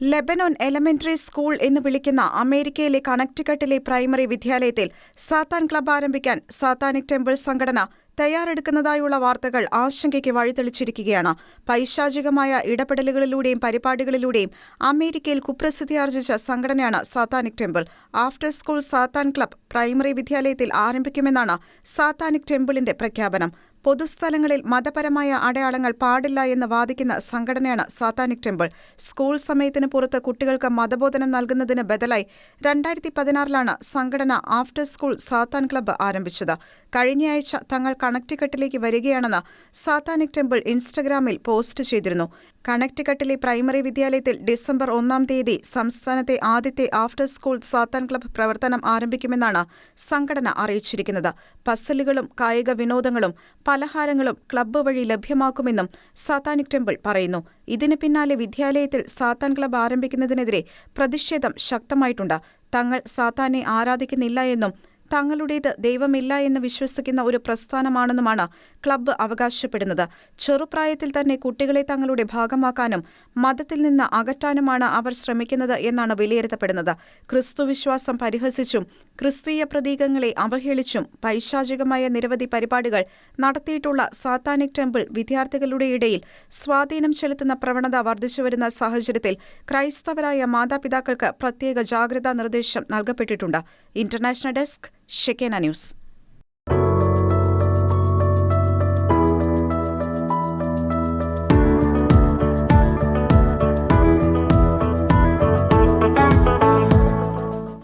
Lebanon elementary school എന്ന് വിളിക്കുന്ന അമേരിക്കയിലെ കണക്ടിക്കട്ടിലെ പ്രൈമറി വിദ്യാലയത്തിൽ സാത്താൻ ക്ലബ് ആരംഭിക്കാൻ സാത്താനിക് ടെമ്പിൾ സംഘടന തയ്യാറെടുക്കുന്നതായുള്ള വാർത്തകൾ ആശങ്കയ്ക്ക് വഴിതെളിച്ചിരിക്കുകയാണ്. പൈശാചികമായ ഇടപെടലുകളിലൂടെയും പരിപാടികളിലൂടെയും അമേരിക്കയിൽ കുപ്രസിദ്ധി ആർജിച്ച സംഘടനയാണ് Satanic temple. After school Satan club primary വിദ്യാലയത്തിൽ ആരംഭിക്കുമെന്നാണ് സാത്താനിക് ടെമ്പിളിന്റെ പ്രഖ്യാപനം. പൊതുസ്ഥലങ്ങളിൽ മതപരമായ അടയാളങ്ങൾ പാടില്ല എന്ന് വാദിക്കുന്ന സംഘടനയാണ് സാത്താനിക് ടെമ്പിൾ. സ്കൂൾ സമയത്തിന് പുറത്ത് കുട്ടികൾക്ക് മതബോധനം നൽകുന്നതിന് ബദലായി രണ്ടായിരത്തി പതിനാറിലാണ് സംഘടന ആഫ്റ്റർ സ്കൂൾ സാത്താൻ ക്ലബ്ബ് ആരംഭിച്ചത്. കഴിഞ്ഞയാഴ്ച തങ്ങൾ കണക്ടിക്കട്ടിലേക്ക് വരികയാണെന്ന് സാത്താനിക് ടെമ്പിൾ ഇൻസ്റ്റഗ്രാമിൽ പോസ്റ്റ് ചെയ്തിരുന്നു. കണക്ടിക്കട്ടിലെ പ്രൈമറി വിദ്യാലയത്തിൽ ഡിസംബർ ഒന്നാം തീയതി സംസ്ഥാനത്തെ ആദ്യത്തെ ആഫ്റ്റർ സ്കൂൾ സാത്താൻ ക്ലബ്ബ് പ്രവർത്തനം ആരംഭിക്കുമെന്നാണ് സംഘടന അറിയിച്ചിരിക്കുന്നത്. പസലുകളും കായിക വിനോദങ്ങളും പലഹാരങ്ങളും ക്ലബ്ബ് വഴി ലഭ്യമാക്കുമെന്നും സാത്താനിക് ടെമ്പിൾ പറയുന്നു. ഇതിന് പിന്നാലെ വിദ്യാലയത്തിൽ സാത്താൻ ക്ലബ്ബ് ആരംഭിക്കുന്നതിനെതിരെ പ്രതിഷേധം ശക്തമായിട്ടുണ്ട്. തങ്ങൾ സാത്താനെ ആരാധിക്കുന്നില്ല എന്നും തങ്ങളുടേത് ദൈവമില്ല എന്ന് വിശ്വസിക്കുന്ന ഒരു പ്രസ്ഥാനമാണെന്നുമാണ് ക്ലബ്ബ് അവകാശപ്പെടുന്നത്. ചെറുപ്രായത്തിൽ തന്നെ കുട്ടികളെ തങ്ങളുടെ ഭാഗമാക്കാനും മതത്തിൽ നിന്ന് അകറ്റാനുമാണ് അവർ ശ്രമിക്കുന്നത് എന്നാണ് വിലയിരുത്തപ്പെടുന്നത്. ക്രിസ്തുവിശ്വാസം പരിഹസിച്ചും ക്രിസ്തീയ പ്രതീകങ്ങളെ അവഹേളിച്ചും പൈശാചികമായ നിരവധി പരിപാടികൾ നടത്തിയിട്ടുള്ള സാത്താനിക് ടെമ്പിൾ വിദ്യാർത്ഥികളുടെ ഇടയിൽ സ്വാധീനം ചെലുത്തുന്ന പ്രവണത വർദ്ധിച്ചുവരുന്ന സാഹചര്യത്തിൽ ക്രൈസ്തവരായ മാതാപിതാക്കൾക്ക് പ്രത്യേക ജാഗ്രതാ നിർദ്ദേശം നൽകപ്പെട്ടിട്ടുണ്ട്. International desk Shekena News.